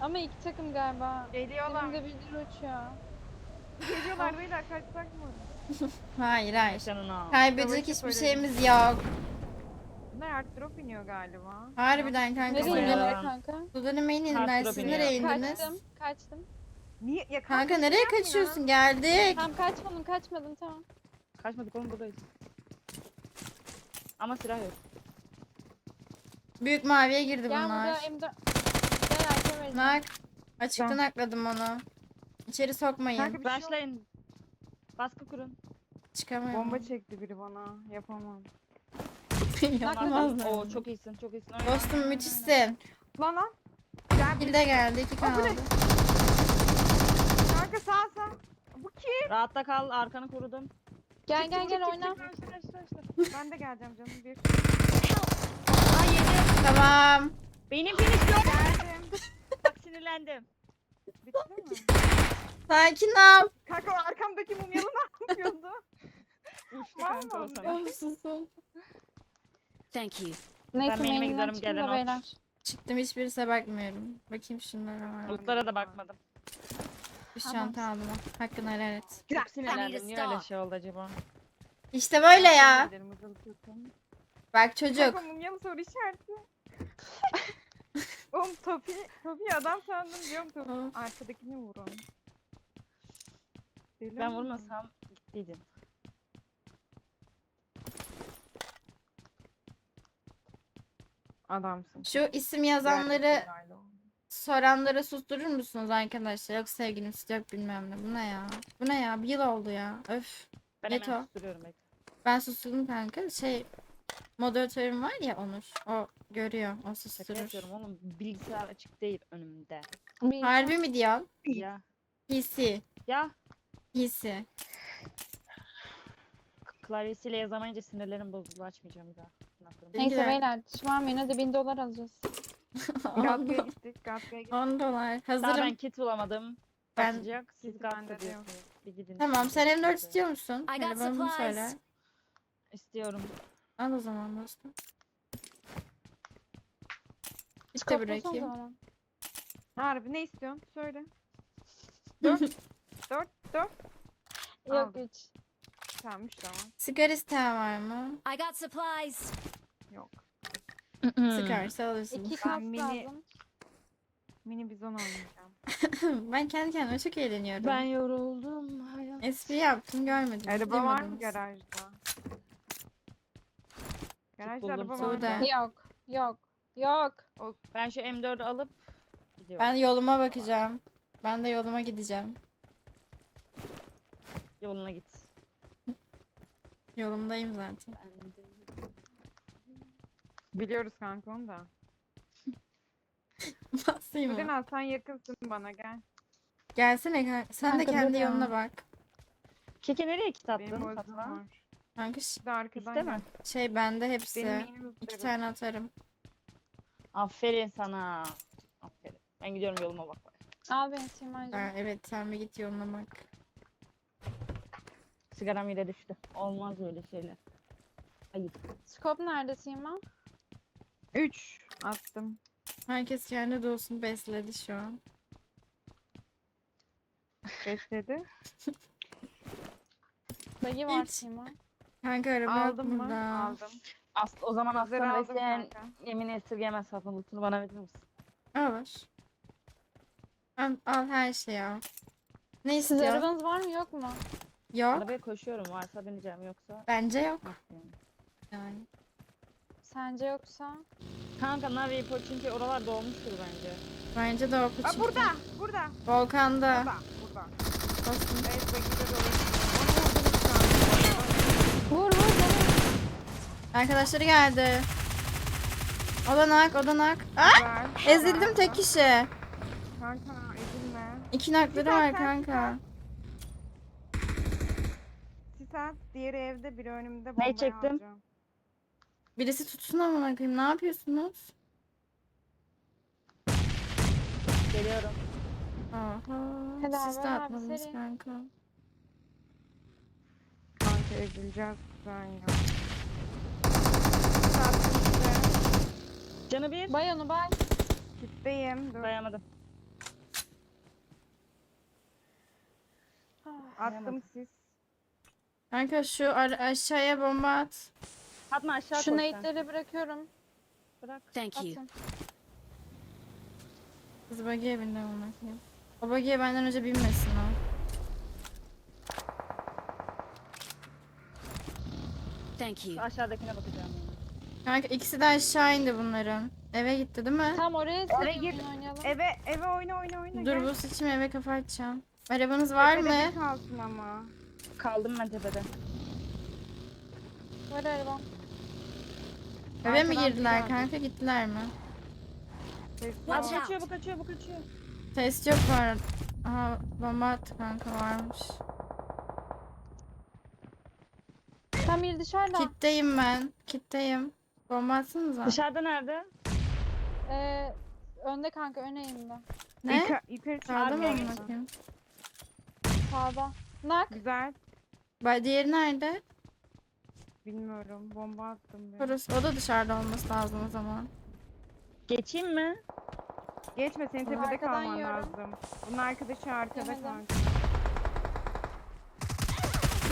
Ama iki takım galiba. Geliyorlar. Benim de birileri uçuyor. Geliyorlar beyler kaçsak mı? Hayır hayır. Canına. Kaybedecek Savaşı hiçbir şeyimiz yok. Bunlar airdrop iniyor galiba. Harbiden kanka. Nereye Sudan, kanka? Sudan emeğin indiler. Siz nereye indiniz? Kaçtım. Kaçtım. Niye? Ya Kanka kanka, nereye yapma ya. kaçıyorsun? Geldik. Tamam kaçmadım kaçmadım tamam. Kaçmadık oğlum buradayız. Ama silah yok. Büyük maviye girdi Gel burada bunlar. M4. Vereceğim. Nak. Açıktan akladım onu. İçeri sokmayın. Kanka bir şey. Baskı kurun. Çıkamıyorum. Bomba çekti biri bana. Yapamam. Yapamaz Oo çok iyisin çok iyisin. Dostum müthişsin. Lan lan. Gel Bir bir de geldi. iki Aa, bu kaldı. ne? kanka sağ sağ. Bu kim? Rahatta kal arkanı korudum. Gel gel gel oyna. Ben de geleceğim canım bir. Ay yedi. Tamam. Benim finish yok. Geldim. Sinirlendim. Bitti mi? Sakin ol. Kanka o arkamdaki mumyalı ne yapıyordu? Uçtu kanka mı o sana. Thank you. Neyse Ben main'ime main'inden gidiyorum, çıkın da gelen ot. beyler. Çıktım hiçbirisine bakmıyorum. Bakayım şunlara var. mı? Lootlara da bakmadım. Bir şanta aldım. Hakkını helal et. Çok sinirlendim. Niye öyle şey oldu acaba? İşte böyle ya. Ederim, hızlı tutun. Bak çocuk. Kanka mumyalı soru işareti. Oğlum Topi, Topi adam sandım diyorum Topi. Arkadakini vurun. Deli Ben mi? vurmasam gittiydim. Adamsın. Şu isim yazanları Gerçekten öyle. soranları susturur musunuz arkadaşlar? Yok sevgilisi yok bilmem ne. Bu ne ya? Bu ne ya? Bir yıl oldu ya. Öf. Ben Yeto. hemen susturuyorum bekle. Ben susturdum kanka. Şey moderatörüm var ya Onur. O görüyor. O Şaka susturur. yapıyorum oğlum. Bilgisayar açık değil önümde. Bir- Harbi mi diyorsun? Ya. PC. Ya. PC. Klavyesiyle yazamayınca sinirlerim bozuldu. Açmayacağım bir daha. Neyse güzel. beyler şımarmayın hadi 1000 dolar alacağız. Gatka'ya gittik. Gatka'ya gittik. 10 dolar. Daha Hazırım. ben kit bulamadım. Ben- Açacak. Siz Gatka de yok. diyorsunuz. Bir gidin. Tamam sen M4 istiyor musun? I got bana bunu supplies. söyle. İstiyorum. Al o zaman dostum. İşte bırakayım. Harbi ne istiyorsun? Söyle. Dört. Dört. Dört. Yok Aldım. 3. Tamam üç tamam. Sigara isteyen var mı? I got supplies. Yok. Sıkarsa alırsın. 2 Ben kas mini- lazım. Mini bizon oynayacağım. ben kendi kendime çok eğleniyorum. Ben yoruldum. Hayat. Espri yaptım görmedim. Araba var mı garajda? Garajda buldum. araba var mı? Yok. Yok. Yok. Ben şu M4'ü alıp gidiyorum. Ben yoluma bakacağım. Ben de yoluma gideceğim. Yoluna git. Yolumdayım zaten. Biliyoruz kanka onu da. Basayım Sude mı? Yakınsın bana gel. Gelsene kanka. Sen de Kanka kendi dur ya. yoluna bak. Keke nereye kit Benim attın özüm Fatma? var. Kanka ş- Bir de arkadan İste mi? gel. şey bende hepsi. Benim minim İki tane atarım. Aferin sana. Aferin. Ben gidiyorum yoluma bak. Al beni Simay'cığım. Ha, evet sen bir git yoluna bak. Sigaram yere düştü. Olmaz öyle şeyler. Ayıp. Skop nerede Sima? Üç attım. Herkes kendi doğusunu besledi şu an. Besledi. Dayı var Hiç. Sima. Kanka araba Aldım mı? Aldım. As o zaman Sizleri aslan aldım Vesen kanka. yemin esirgemez sapın lootunu bana verir misin? Alır. Al, al her şeyi al. Ne Siz istiyor? arabanız var mı yok mu? Yok. Arabaya koşuyorum varsa bineceğim yoksa Bence yok. yok yani. Yani. Sence yoksa? Kanka Navi çünkü oralar dolmuştur bence. Bence de o Aa, çünkü. burada. Burada. Volkanda. Burada. Burada. Dostum. Evet dolaşıyor. Onu vurdum şu an. Vur vur canım. Arkadaşları geldi. Odanak, odanak. Aa, Güzel. ezildim tek kişi. Kanka ezilme. İki nakları var kanka. Sisat diğeri evde biri önümde bombayı çektim? alacağım. Birisi tutsun amına koyayım. Ne yapıyorsunuz? Geliyorum. Aha. Hadi Siz de abi, atmadınız seri. kanka. Kanka ezileceğiz ben ya. Çarptım işte. Canı bir. Bay onu bay. Kitleyim. Dur. Bayamadım. Ah, Attım siz. Kanka şu aşağıya bomba at. Atma aşağı Şu nade'leri bırakıyorum. Bırak. Thank you. Atın. Kız bagiye bindi olmak ya. O bagiye benden önce binmesin o. Thank you. Aşağıdakine bakacağım. Kanka ikisi de aşağı indi bunların. Eve gitti değil mi? Tam oraya Oraya senin gir. oynayalım. Eve eve oyna oyna oyna. Dur gel. bu seçim eve kafa açacağım. Arabanız var Tepede mı? kalsın ama. Kaldım ben tepede. Var arabam. Eve mi Arkadan girdiler biri kanka gittiler mi? Aa, bu kaçıyor bu kaçıyor bu kaçıyor. Test yok var. Aha bomba attı kanka varmış. Tam bir dışarıda. Kitteyim ben. Kitteyim. Bomba atsanıza. Dışarıda nerede? Ee, önde kanka ön eğimde. Ne? Yuka- yukarı Sağda mı çıkıyor. amına koyayım? Sağda. Nak. Güzel. Ba- Diğeri nerede? Bilmiyorum. Bomba attım ben. Burası. O da dışarıda olması lazım o zaman. Geçeyim mi? Geçme senin tepede Arkadan kalman yiyorum. lazım. Bunun arkadaşı arkada Yemedim. kanka.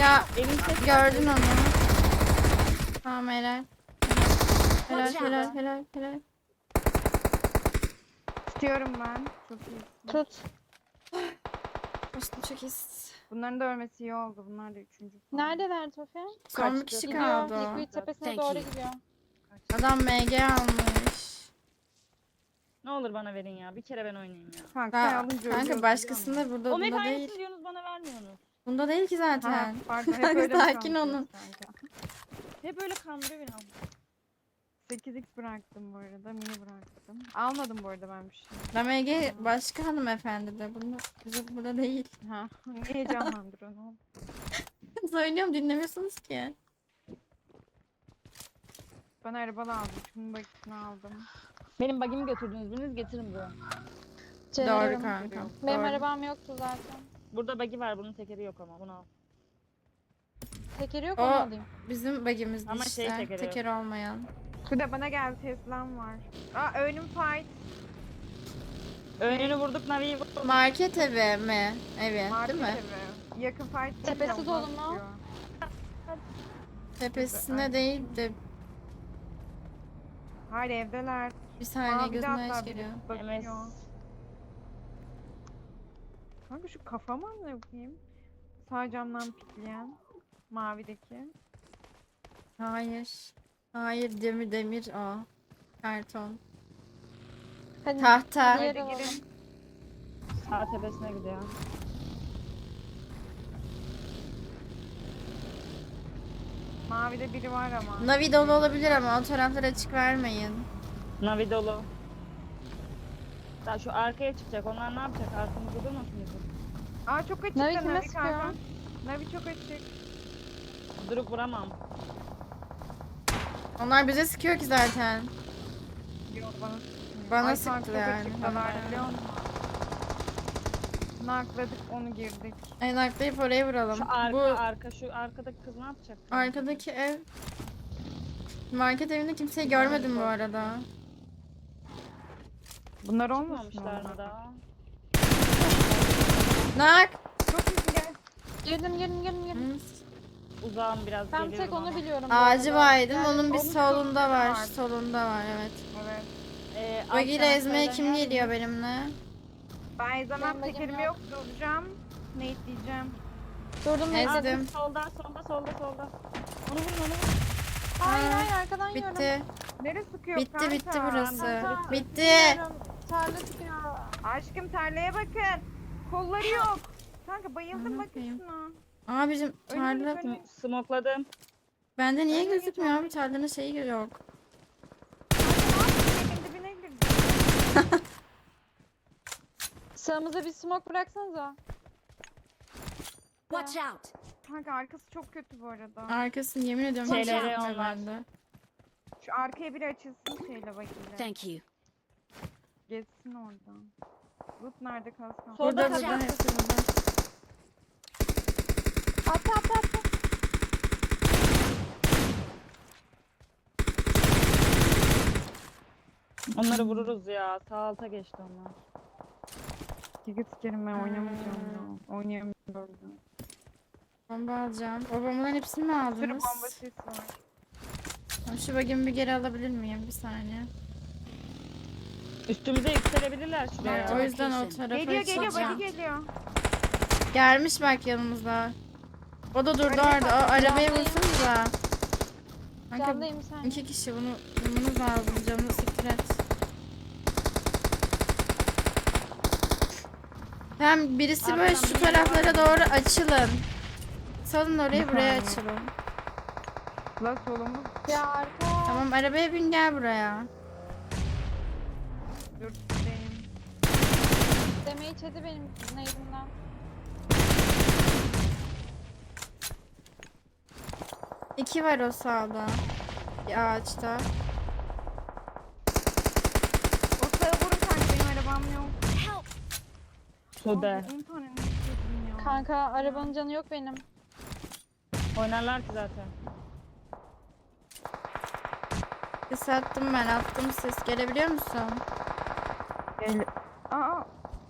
Ya gördün onu. Tamam helal. Helal helal helal helal. Tutuyorum ben. Çok iyi. Tut. Aşkım çok iyisin. Bunların da ölmesi iyi oldu. Bunlar da üçüncü. falan. Neredeler Tofi? Son bir kişi Gidiyor. kaldı. Liquid tepesine Thank doğru you. gidiyor. Adam MG almış. Ne olur bana verin ya. Bir kere ben oynayayım ya. Kanka, alınca kanka biliyor başkasında musun? burada Omega bunda değil. aynısını diyorsunuz bana vermiyorsunuz. Bunda değil ki Ha, zaten. pardon hep Kanka, öyle mi sakin olun. kanka? Hep öyle kandırıyor beni ama. 8x bıraktım bu arada. Mini bıraktım. Almadım bu arada ben bir şey. Ben MG başka hanımefendi de. Bunda, bizim burada değil. Ha, niye heyecanlandırıyorsun oğlum? Söylüyorum dinlemiyorsunuz ki. Ben araba aldım. Şunun bakısını aldım. Benim bagimi götürdünüz. Biriniz getirin buraya. Doğru Cevherim. kanka. Benim Doğru. arabam yoktu zaten. Burada bagi var. Bunun tekeri yok ama. Bunu al. Tekeri yok O- onu alayım. Bizim bagimizdi Ama şey işte. tekeri yok. Teker olmayan. Bir de bana geldi Tesla'm var. Aa önüm fight. Önünü vurduk. Navi'yi vurduk. Market evi mi? Evi Market değil mi? evi. Yakın fight. Tepesi dolu mu? sıkıyor. Tepesinde değil de Hayır evdeler. bir saniye Aa, bir de gözüme hatta yaş biri geliyor. bakıyor. MS. Kanka şu kafama ne yapayım? Sağ camdan pikleyen. Mavideki. Hayır. Hayır demir demir o. Karton. Hadi Tahta. diğer Hadi alalım. girin. Sağ tepesine gidiyor. Mavide biri var ama. Navi dolu olabilir ama o taraflara açık vermeyin. Navi dolu. Daha şu arkaya çıkacak. Onlar ne yapacak? Arkamızda durmasın bizim. Aa çok açık Navi da kime Navi sıkıyor? kanka. Navi çok açık. Durup vuramam. Onlar bize sıkıyor ki zaten. Yok bana. Bana Ay, sıktı yani. açıktalar biliyor musun? Nakladık onu girdik. En aklayıp oraya vuralım. Şu arka Bu arka şu arkadaki kız ne yapacak? arkadaki ev Market evinde kimseyi görmedim bu arada. Bunlar olmasın Çıkmamışlar mı daha? Nak. Çok iyi gel. Girdim girdim girdim girdim. Hı. Uzağım biraz geliyorum tek onu ama. biliyorum. bu Ağacı arada. vardım. Yani Onun bir onun solunda solunda var. vardı. Solunda var evet. Evet. Ee, alt tarafta ezmeye da kim yer- geliyor benimle? Ben zaman Benim yok. duracağım. Ne diyeceğim? Durdum Ezdim. bekledim. Solda solda solda solda. Onu vurun onu vurun. Hayır hayır arkadan yiyorum. Bitti. Neresi sıkıyor Bitti kanka? bitti burası. Kanka, Bitti. bilmiyorum. Tarla çıkıyor. Aşkım tarlaya bakın. Kolları yok. Kanka bayıldım bakın şuna. Abicim tarla önümüz. Smokladım. bende niye Önüne gözükmüyor abi tarlanın şeyi yok. Evin dibine girdi. Sağımıza bir smoke bıraksanıza. Watch out. Kanka arkası çok kötü bu arada. Arkasını yemin ediyorum Şeyleri gözükmüyor onlar. bende. Şu arkaya biri açılsın şeyle bakayım. Thank you. Geçsin oradan. Loot nerede kalsın? Solda Burada kaçan. burada hepsi burada. Onları vururuz ya. Sağ alta geçti onlar. Giga sikerim ben oynamayacağım ya. Oynayamıyorum. Bomba alacağım. O bombaların hepsini mi Bir aldınız? bomba sesi var. Tamam, Şu bagimi bir geri alabilir miyim? Bir saniye. Üstümüze yükselebilirler şuraya. Evet, o yüzden o Location. tarafa Geliyor geliyor çıkacağım. bagi geliyor. Gelmiş bak yanımızda. O da durdu Arabaya orada. O arabayı Camdayım. vursanıza. Kanka Camdayım sen. iki kişi bunu vurmanız lazım. Canını siktir et. Tamam birisi böyle Arkadan şu biri taraflara doğru açılın. Salın orayı buraya saniye. açılın. La solumuz Ya arka. Tamam arabaya bin gel buraya. dur tutayım. Demeyi çedi benim neydimden. İki var o sağda. Bir ağaçta. O sağa vurun kanka benim arabam yok. Help! Abi, tane ne ya? Kanka arabanın canı yok benim. Oynarlar ki zaten. Ses attım ben attım ses. Gelebiliyor musun? Gel. Aa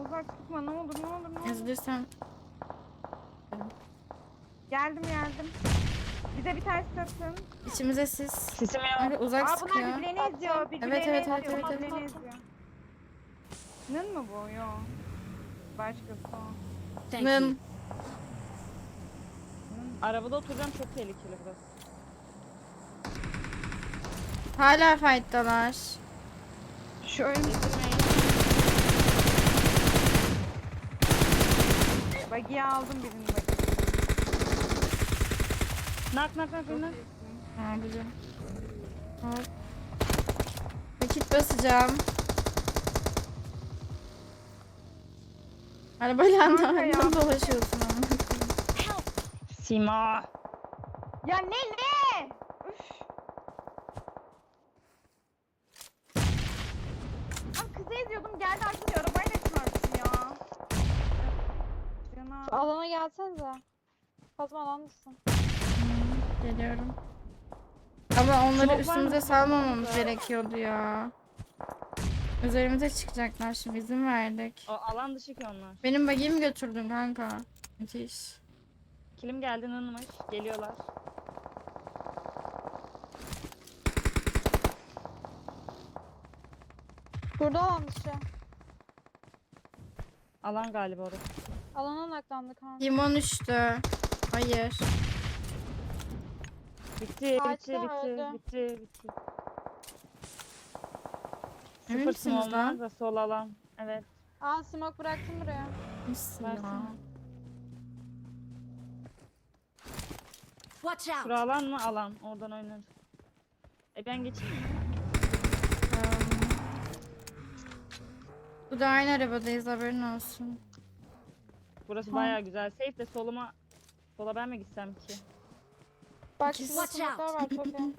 uzak tutma ne olur ne olur ne olur. Üzülürsem. Geldim geldim. Bize bir ters atın. İçimize sis. Sesim yok. Kanka uzak Aa bunlar sıkıyor. birbirlerini izliyor. Birbirlerini Evet, evet, evet, evet, evet. birbirlerini izliyor. Nın mı bu? Yok. Başkası o. Thank you. Nın. Arabada oturacağım çok tehlikeli burası. Hala fight'talar. Şu ön bagiyi aldım birini bagi. Nak nak nak nak. Ha biliyorum. Hop. Vakit basacağım. Arabayla Kanka anlamda ya. dolaşıyorsun ama. Sima. Ya ne ne? Üf. Lan kızı eziyordum geldi arkadaşlar arabayla çarptı ya. Cana. Alana gelsenize. Fazla alandasın. Geliyorum. Ama onları Smoke var üstümüze mı? salmamamız gerekiyordu ya. Üzerimize çıkacaklar şimdi izin verdik. O alan dışı ki onlar. Benim bagimi götürdün kanka. Müthiş. Kilim geldi nınmış. Geliyorlar. Burada alan dışı. Alan galiba orası. Alana naklandı kanka. Limon uçtu. Hayır. Bitti, bitti, bitti, öldü. bitti, bitti. Emin Sıfır misiniz small lan? da sol alan. Evet. Aa smoke bıraktım buraya. Nasıl ya? Versene. Watch out! Şura alan mı? Alan. Oradan oynarız. E ben geçeyim mi? Bu da aynı arabadayız haberin olsun. Burası Tamam. bayağı güzel. Safe de soluma... Sola ben mi gitsem ki? Bak şurada Watch smoke'lar var çok iyi.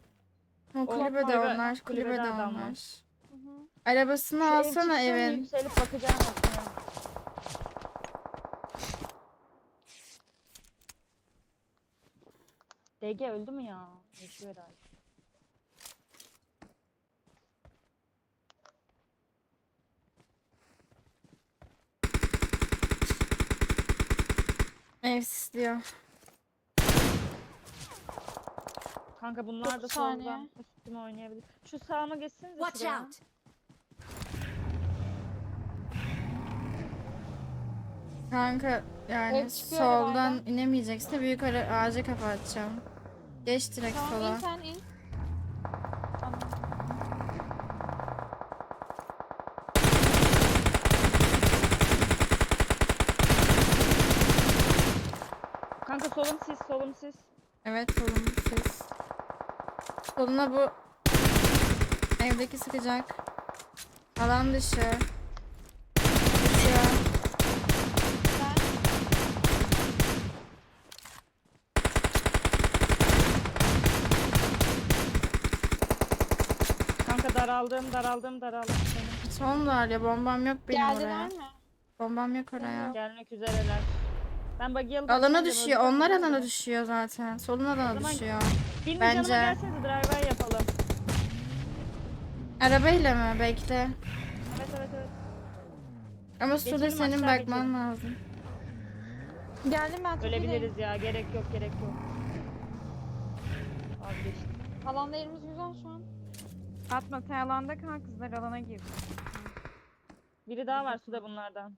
O kulübede kulübe- onlar, kulübede kulübede adamlar. onlar. Arabasını Şu ev alsana çıksın, evin. Yükselip bakacağım aslında. DG öldü mü ya? Yaşıyor herhalde. Ev sisliyor. Kanka bunlar da Dokuz soldan saniye. üstüme oynayabilir. Şu sağıma geçsenize Watch şuraya. out! Kanka yani Ev çıkıyor soldan herhalde. inemeyeceksin de büyük ara ağaca kapatacağım. Geç direkt Tamam sola. in sen in. Tamam. Kanka solum siz, solum siz. Evet solun ses. Soluna bu evdeki sıkacak. Alan dışı. Düşüyor. Ben Kanka daraldım, daraldım, daraldım. Senin. Son var ya bombam yok benim oraya. geldiler mi? Bombam yok oraya. Gelmek üzereler. Ben alıp Alana gideceğim, düşüyor. Onlar alana düşüyor zaten. Solun alana zaman- düşüyor. Benim Bence. yanıma gelsenize drive yapalım. Arabayla mı? Bekle. Evet evet evet. Ama Geçelim, senin aşağı bakman geçelim. lazım. Geldim ben Türkiye'deyim. Ölebiliriz ya. Gerek yok gerek yok. Vazgeçtim. Alanda yerimiz güzel şu an. Atma sen alanda kal kızlar alana gir. Biri daha var suda bunlardan.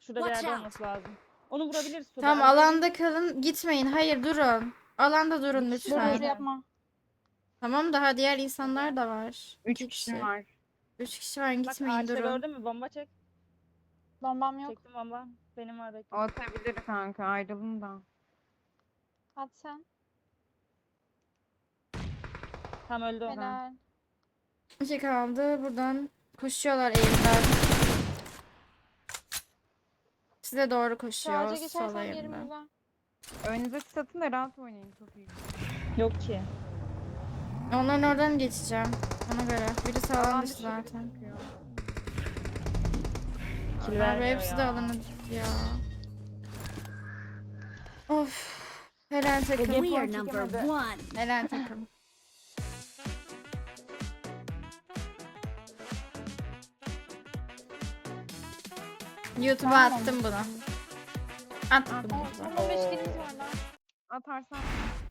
Şurada bir Watch yerde out. olması lazım. Onu vurabiliriz suda. Tamam alanda kalın. Gitmeyin. Hayır durun. Alanda durun Dur lütfen. dur yapma. Tamam daha diğer insanlar da var. Üç İki kişi var. Üç kişi var. Bak Gitmeyin ağaçta durun. gördün mü? Bomba çek. Bombam yok. Çektim bomba. Benim var bekle. Atabilir kanka ayrılın da. At sen. Tam öldü o. Helal. İki kaldı. Buradan koşuyorlar eğimden. Size doğru Şu koşuyor. ağaca Sol geçersen yerim eğimden. güzel. Önünüze satın da rahat oynayın çok iyi. Yok ki. Onların oradan geçeceğim. Ona göre. Biri Alan sağlanmış dışı biri zaten. sıkıyor. Kill Abi vermiyor hepsi de ya. alana ya. Of. Helal takım. We are number one. Helal takım. YouTube'a Tamam. attım bunu. Attım At. bunu. Aa, 15 kilimiz var lan. Atarsan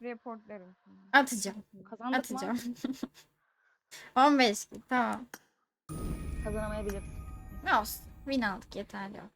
reportlarım. Atacağım. Kazandık mı? Atacağım. 15 gün tamam. Kazanamayabiliriz. Ne olsun. Win aldık yeterli o.